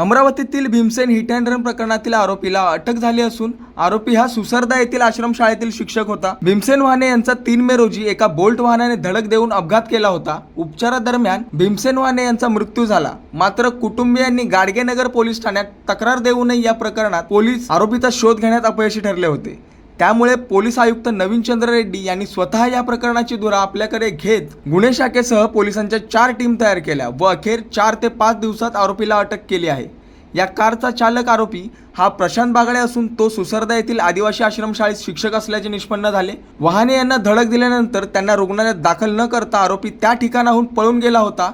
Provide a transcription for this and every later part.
अमरावतीतील Bhimsen hit and run प्रकरणातील आरोपीला अटक झाली असून आरोपी हा सुसरदा येथील आश्रमशाळेतील शिक्षक होता. भीमसेन वाहने यांचा तीन मे रोजी एका बोल्ट वाहनाने धडक देऊन अपघात केला होता. उपचारादरम्यान भीमसेन वाहने यांचा मृत्यू झाला. मात्र कुटुंबियांनी गाडगेनगर पोलीस ठाण्यात तक्रार देऊनही या प्रकरणात पोलीस आरोपीचा शोध घेण्यात अपयशी ठरले होते. त्यामुळे पोलीस आयुक्त नवीन चंद्र रेड्डी यांनी स्वतः या प्रकरणाची धुरा आपल्याकडे घेत गुन्हे शाखेसह पोलिसांच्या चार टीम तयार केल्या व अखेर चार ते पाच दिवसात आरोपीला अटक केली आहे. या कारचा चालक आरोपी हा प्रशांत बागडे असून तो सुसर्दा येथील आदिवासी आश्रमशाळेत शिक्षक असल्याचे निष्पन्न झाले. वाहने यांना धडक दिल्यानंतर त्यांना रुग्णालयात दाखल न करता आरोपी त्या ठिकाणाहून पळून गेला होता.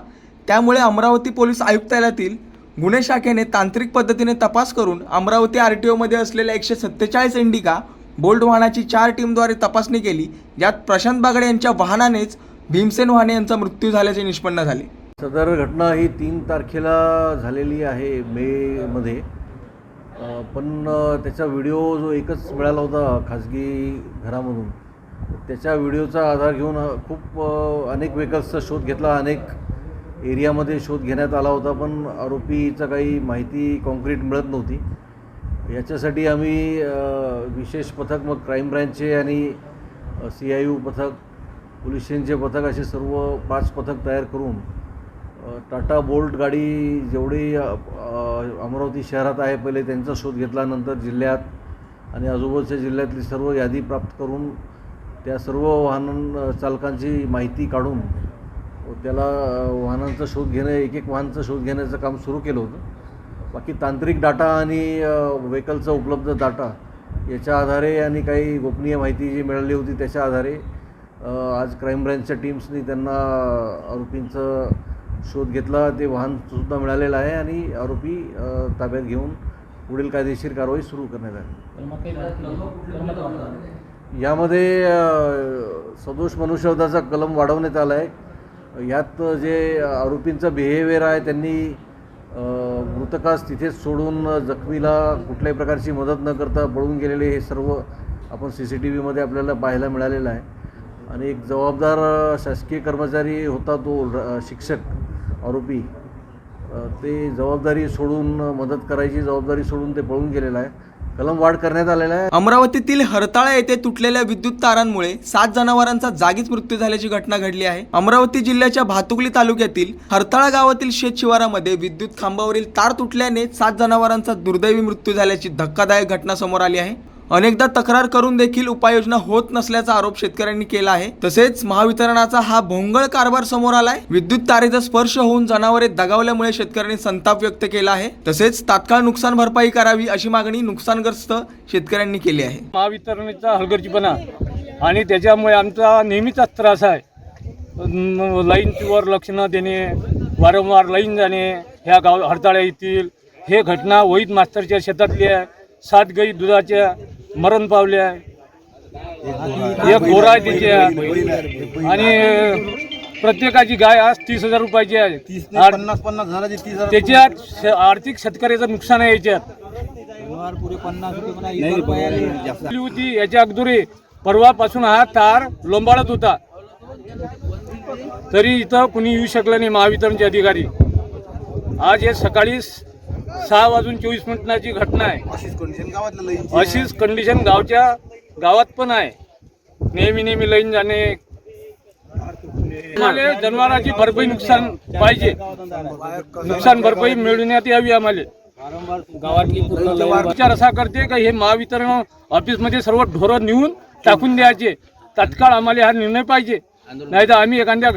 त्यामुळे अमरावती पोलीस आयुक्तालयातील गुन्हे शाखेने तांत्रिक पद्धतीने तपास करून अमरावती आर टी ओमध्ये असलेल्या एकशे सत्तेचाळीस इंडिका बोल्ड वाहनाची चार टीमद्वारे तपासणी केली ज्यात प्रशांत बागडे यांच्या वाहनानेच भीमसेन वाहने यांचा मृत्यू झाल्याचे निष्पन्न झाले. सदर घटना ही तीन तारखेला झालेली आहे मेमध्ये पण त्याचा व्हिडिओ जो एकच मिळाला होता खाजगी घरामधून त्याच्या व्हिडिओचा आधार घेऊन खूप अनेक व्हेकल्सचा शोध घेतला अनेक एरियामध्ये शोध घेण्यात आला होता पण आरोपीचा काही माहिती कॉन्क्रीट मिळत नव्हती. याच्यासाठी आम्ही विशेष पथक मग क्राईम ब्रँचचे आणि सी आय यू पथक पोलीस स्टेशनचे पथक असे सर्व पाच पथक तयार करून टाटा बोल्ट गाडी जेवढी अमरावती शहरात आहे पहिले त्यांचा शोध घेतला नंतर जिल्ह्यात आणि आजूबाजूच्या जिल्ह्यातली सर्व यादी प्राप्त करून त्या सर्व वाहन चालकांची माहिती काढून व त्याला वाहनांचा शोध घेणे एक एक वाहनचा शोध घेण्याचं काम सुरू केलं होतं. बाकी तांत्रिक डाटा आणि व्हेकलचा उपलब्ध डाटा याच्या आधारे आणि काही गोपनीय माहिती जी मिळाली होती त्याच्या आधारे आज क्राईम ब्रँचच्या टीम्सनी त्यांना आरोपींचं शोध घेतला. ते वाहनसुद्धा मिळालेलं आहे आणि आरोपी ताब्यात घेऊन पुढील कायदेशीर कारवाई सुरू करण्यात आली. यामध्ये सदोष मनुष्यवधाचा कलम वाढवण्यात आला आहे यात जे आरोपींचं बिहेवियर आहे त्यांनी मृतकास तिथेच सोडून जखमीला कुठल्याही प्रकारची मदत न करता पळून गेलेले हे सर्व आपण सी सी टी व्हीमध्ये आपल्याला पाहायला मिळालेलं आहे. आणि एक जबाबदार शासकीय कर्मचारी होता तो र- शिक्षक आरोपी. ते जबाबदारी सोडून मदत करायची जबाबदारी सोडून ते पळून गेलेलं आहे. कलम वाढ करण्यात आलेला आहे. अमरावतीतील हरताळा येथे तुटलेल्या विद्युत तारांमुळे सात जनावरांचा जागीच मृत्यू झाल्याची घटना घडली आहे. अमरावती जिल्ह्याच्या भातुकली तालुक्यातील हरताळा गावातील शेत शिवारामध्ये विद्युत खांबावरील तार तुटल्याने सात जनावरांचा दुर्दैवी मृत्यू झाल्याची धक्कादायक घटना समोर आली आहे. अनेकदा तक्रार करून देखील उपाययोजना होत नसल्याचा आरोप शेतकऱ्यांनी केला आहे. तसेच महावितरणाचा हा भोंगळ कारभार समोर आलाय. विद्युत तारेचा स्पर्श होऊन जनावरे दगावल्यामुळे शेतकऱ्यांनी संताप व्यक्त केला आहे. तसेच तात्काळ नुकसान भरपाई करावी अशी मागणी नुकसानग्रस्त शेतकऱ्यांनी केली आहे. महावितरणचा हलगर्जीपणा आणि त्याच्यामुळे आमचा नेहमीचाच त्रास आहे. लाईन लाईनवर लक्ष न देणे वारंवार लाईन जाणे ह्या गाव हडताळ्या येतील. हे घटना वहीत मास्तरच्या शेतातली आहे. सात गाई दुधाच्या मरण पावल्या एक गोरा आहे तिच्या आणि प्रत्येकाची गाय आज तीस हजार रुपयाची आहे. आठ- पन्नास पन्नास हजाराची तीस हजार त्याच्यात श- आर्थिक शेतकऱ्याचं नुकसान आहे याच्यात. शनिवार पुरे पन्नास रुपये म्हणा इतर रुपये आले. आपली होती याच्या अगोदरी परवापासून हा तार लोंबाळत होता. तरी इथं कुणी येऊ शकलं नाही महावितरणचे अधिकारी. आज हे सकाळी स- सहा वाजून चोवीस मिनिटाची घटना आहे. अशीच कंडिशन लईनची अशीच कंडिशन गावच्या गावात पण आहे. नेहमी नेहमी लाईन जाणे. आम्हाला जनावरांची भरपाई नुकसान पाहिजे. नुकसान भरपाई मिळवण्यात यावी आम्हाला. विचार असा करते का हे महावितरण ऑफिसमध्ये सर्व ढोरं नेऊन टाकून द्यायचे. तात्काळ आम्हाला हा निर्णय पाहिजे. नाही तर आम्ही एखाद्या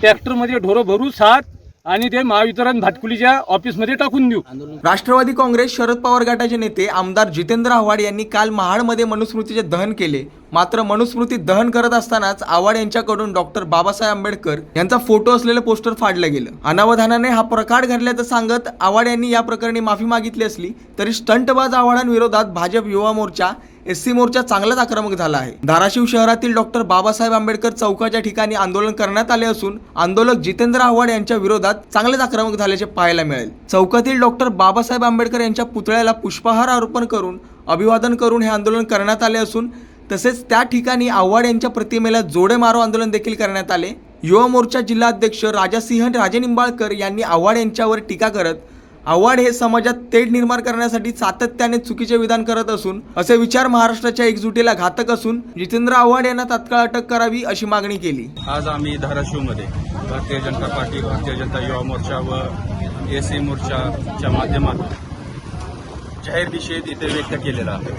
ट्रॅक्टरमध्ये ढोरं भरू सात आणि ते महावितरण भातकुलीच्या ऑफिसमध्ये टाकून देऊ. राष्ट्रवादी काँग्रेस शरद पवार गटाचे नेते आमदार जितेंद्र आव्हाड यांनी काल महाडमध्ये मनुस्मृतीचे दहन केले. मात्र मनुस्मृती दहन करत असतानाच आव्हाड यांच्याकडून डॉक्टर बाबासाहेब आंबेडकर यांचा फोटो असलेलं पोस्टर फाडलं गेलं. अनावधानाने हा प्रकार घडल्याचं सांगत आव्हाड यांनी या प्रकरणी माफी मागितली असली तरी स्टंटबाज आव्हाडांविरोधात भाजप युवा मोर्चा एस सी मोर्चा चांगलाच आक्रमक झाला आहे. धाराशिव शहरातील डॉक्टर बाबासाहेब आंबेडकर चौकाच्या ठिकाणी आंदोलन करण्यात आले असून आंदोलक जितेंद्र आव्हाड यांच्या विरोधात चांगलेच आक्रमक झाल्याचे पाहायला मिळेल. चौकातील डॉक्टर बाबासाहेब आंबेडकर यांच्या पुतळ्याला पुष्पहार अर्पण करून अभिवादन करून हे आंदोलन करण्यात आले असून तसेच त्या ठिकाणी आव्हाड यांच्या प्रतिमेला जोडे मारो आंदोलन देखील करण्यात आले. युवा मोर्चा जिल्हाध्यक्ष राजासिंह राजे निंबाळकर यांनी आव्हाड यांच्यावर टीका करत आव्हाड हे समाजात तेढ निर्माण करण्यासाठी सातत्याने चुकीचे विधान करत असून असे विचार महाराष्ट्राच्या एकजुटीला घातक असून जितेंद्र आव्हाड यांना तात्काळ अटक करावी अशी मागणी केली. आज आम्ही धाराशिवमध्ये भारतीय जनता पार्टी भारतीय जनता युवा मोर्चा व ए सी मोर्चाच्या माध्यमातून जाहीर निषेध इथे व्यक्त केलेला आहे.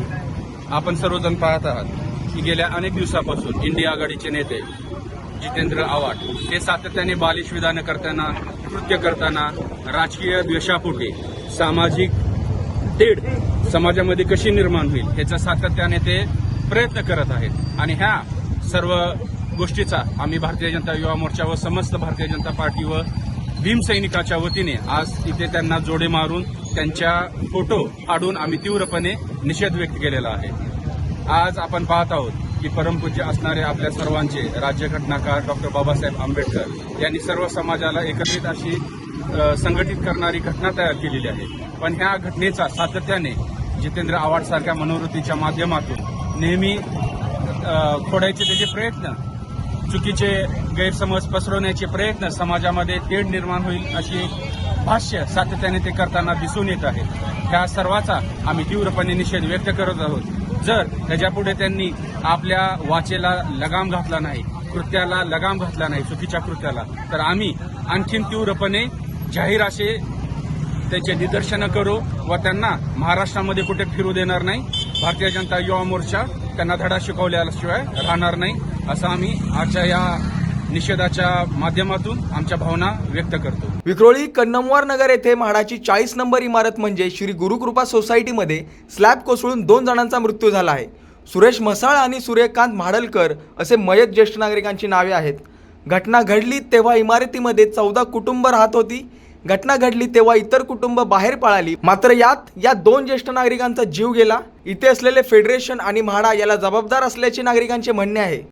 आपण सर्वजण पाहत आहात की गेल्या अनेक दिवसापासून इंडिया आघाडीचे नेते जितेंद्र आव्हाड हे सातत्याने बालिश विधानं करताना कृत्य करताना राजकीय द्वेषापोटी सामाजिक तेढ समाजामध्ये कशी निर्माण होईल ह्याचा सातत्याने ते प्रयत्न करत आहेत. आणि ह्या सर्व गोष्टीचा आम्ही भारतीय जनता युवा मोर्चा व समस्त भारतीय जनता पार्टी व भीमसैनिकाच्या वतीने आज इथे त्यांना जोडे मारून त्यांच्या फोटो काढून आम्ही तीव्रपणे निषेध व्यक्त केलेला आहे. आज आपण पाहत आहोत की परमपूज्य असणारे आपल्या सर्वांचे राज्यघटनाकार डॉक्टर बाबासाहेब आंबेडकर यांनी सर्व समाजाला एकत्रित अशी संघटित करणारी घटना तयार केलेली आहे. पण ह्या घटनेचा सातत्याने जितेंद्र आव्हाडसारख्या मनोवृत्तीच्या माध्यमातून नेहमी खोडायचे त्याचे प्रयत्न चुकीचे गैरसमज पसरवण्याचे प्रयत्न समाजामध्ये तेढ निर्माण होईल अशी भाष्य सातत्याने ते करताना दिसून येत आहे. त्या सर्वाचा आम्ही तीव्रपणे निषेध व्यक्त करत आहोत. जर त्याच्यापुढे त्यांनी आपल्या वाचेला लगाम घातला नाही कृत्याला लगाम घातला नाही चुकीच्या कृत्याला तर आम्ही आणखीन तीव्रपणे जाहीर असे त्याचे निदर्शनं करू व त्यांना महाराष्ट्रामध्ये कुठे फिरू देणार नाही भारतीय जनता युवा मोर्चा त्यांना धडा शिकवल्याशिवाय राहणार नाही असं आम्ही आजच्या या निषेधाच्या माध्यमातून आमच्या भावना व्यक्त करतो. विक्रोळी कन्नमवार नगर येथे म्हाडाची चाळीस नंबर इमारत म्हणजे श्री गुरुकृपा सोसायटीमध्ये स्लॅब कोसळून दोन जणांचा मृत्यू झाला आहे. सुरेश म्हसाळ आणि सूर्यकांत म्हाडलकर असे मयत ज्येष्ठ नागरिकांची नावे आहेत. घटना घडली तेव्हा इमारतीमध्ये चौदा कुटुंब राहत होती. घटना घडली तेव्हा इतर कुटुंब बाहेर पळाली. मात्र यात या दोन ज्येष्ठ नागरिकांचा जीव गेला. इथे असलेले फेडरेशन आणि म्हाडा याला जबाबदार असल्याचे नागरिकांचे म्हणणे आहे.